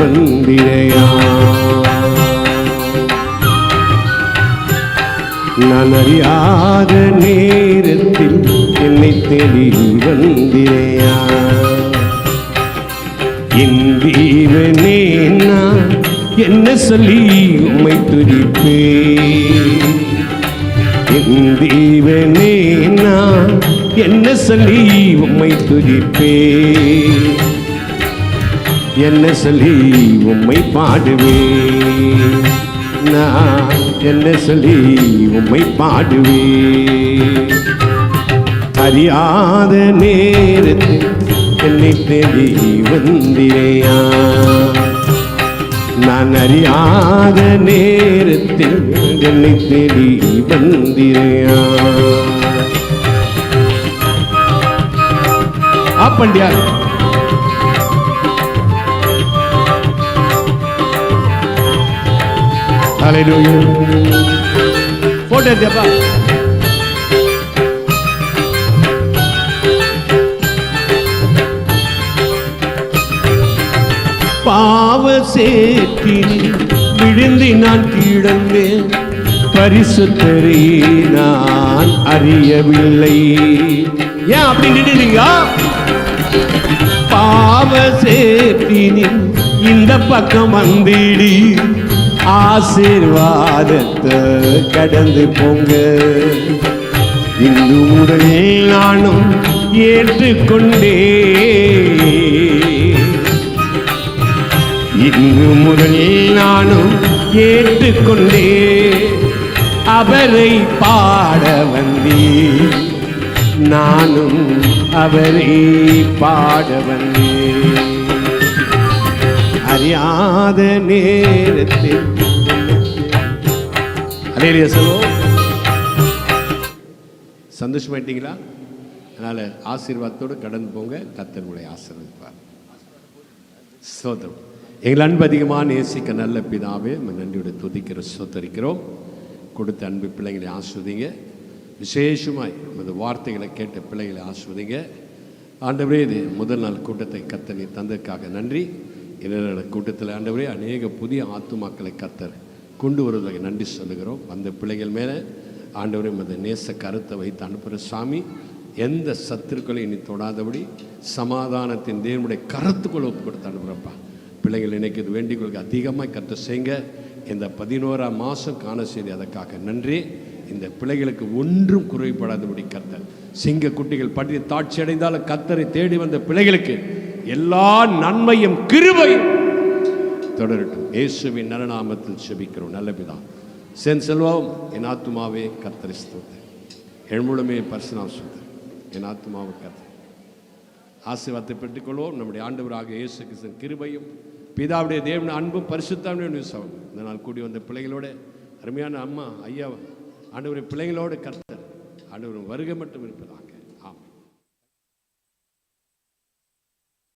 வந்திரையா நான் அறியாத நேரத்தில் என்னை தேடி வந்திரையா? என் தீவனே நான் என்ன சொல்லி உம்மை துதிப்பேன்? என் தீவனே நான் என்ன சொல்லி உம்மை துதிப்பேன்? என்ன சொல்லி உம்மை பாடுவேன்? நான் என்ன சொல்லி உம்மை பாடுவேன்? அறியாத நேரத்தில் என்னை தேடி வந்திரையா? நான் அறியாத நேரத்தில் என்னை தேடி வந்திரையா? ஆப்பண்டியா ஹalleluya போட்டோ எடுத்தியாப்பா பாவ சேற்றில் விழுந்து நான் கிடந்தேன் பரிசுத்தரை நான் அறியவில்லை. ஏன் அப்படி நின்றுங்க பாவ சேற்றினில் இந்த பக்கம் வந்திடி. ஆசீர்வாதத்தை கடந்து போங்க. இந்து முதலில் நானும் ஏற்றுக்கொண்டே இன்று முதலில் நானும் ஏற்றுக்கொண்டே அவரை பாட வந்தேன். நானும் அவரை பாட வந்தேன். அறியாத நேரத்தில். அலையிலேயே சொல்லுவோம் சந்தோஷமாயிட்டீங்களா? அதனால் ஆசீர்வாதத்தோடு கடந்து போங்க. கத்தர் ஆசீர்வதிப்பார். சோதரம் எங்கள் அன்பு அதிகமாக நேசிக்க நல்ல பிதாவே நன்றியோட துதிக்கிற சோத்தரிக்கிறோம் கொடுத்த அன்பு பிள்ளைங்களை ஆஸ்வதிங்க. விசேஷமாய் உமது வார்த்தைகளை கேட்ட பிள்ளைகளை ஆஸ்வதிங்க. ஆண்டவரே இது முதல் நாள் கூட்டத்தை கத்தனை தந்ததுக்காக நன்றி. இரண்டு கூட்டத்தில் ஆண்டவரே அநேக புதிய ஆத்துமாக்களை கத்தர் கொண்டு வருவதாக நன்றி சொல்லுகிறோம். அந்த பிள்ளைகள் மேலே ஆண்டவரே உமது நேச கருத்தை வைத்து அனுப்புகிற சாமி எந்த சத்துருக்களை இனி தொடாதபடி சமாதானத்தின் தேவனுடைய கருத்துக்குள் ஒப்பு கொடுத்து அனுப்புகிறப்பா. பிள்ளைகள் இன்னைக்கு இது அதிகமாக கற்று செய்யுங்க. இந்த பதினோராம் மாதம் காண செய்தி அதற்காக நன்றி. இந்த பிள்ளைகளுக்கு ஒன்றும் குறைபடாதபடி கத்தர் சிங்க குட்டிகள் பற்றி தாட்சி அடைந்தாலும் கத்தரை தேடி வந்த பிள்ளைகளுக்கு எல்லா நன்மையும் கிருபையும் தொடரட்டும். இயேசுவின் நலநாமத்தில் செபிக்கிறோம். நல்லபிதான் சென் செல்வம் என் ஆத்துமாவே கத்தரி என் எழுமுழுமே பரிசுனாம் ஸ்தோத்திரம் என் ஆத்துமாவை கத்தர் ஆசீர்வாதத்தை பெற்றுக்கொள்வோம். நம்முடைய ஆண்டவராக இயேசு கிருஷ்ணன் கிருபையும் பிதாவுடைய தேவன அன்பும் பரிசுத்தாவுடைய சவம். இந்த நாள் கூடி வந்த பிள்ளைகளோட அருமையான அம்மா ஐயா ஆண்டவருடைய பிள்ளைகளோடு கர்த்தர் ஆண்டவர் வருகை மட்டும் இருப்பதாக.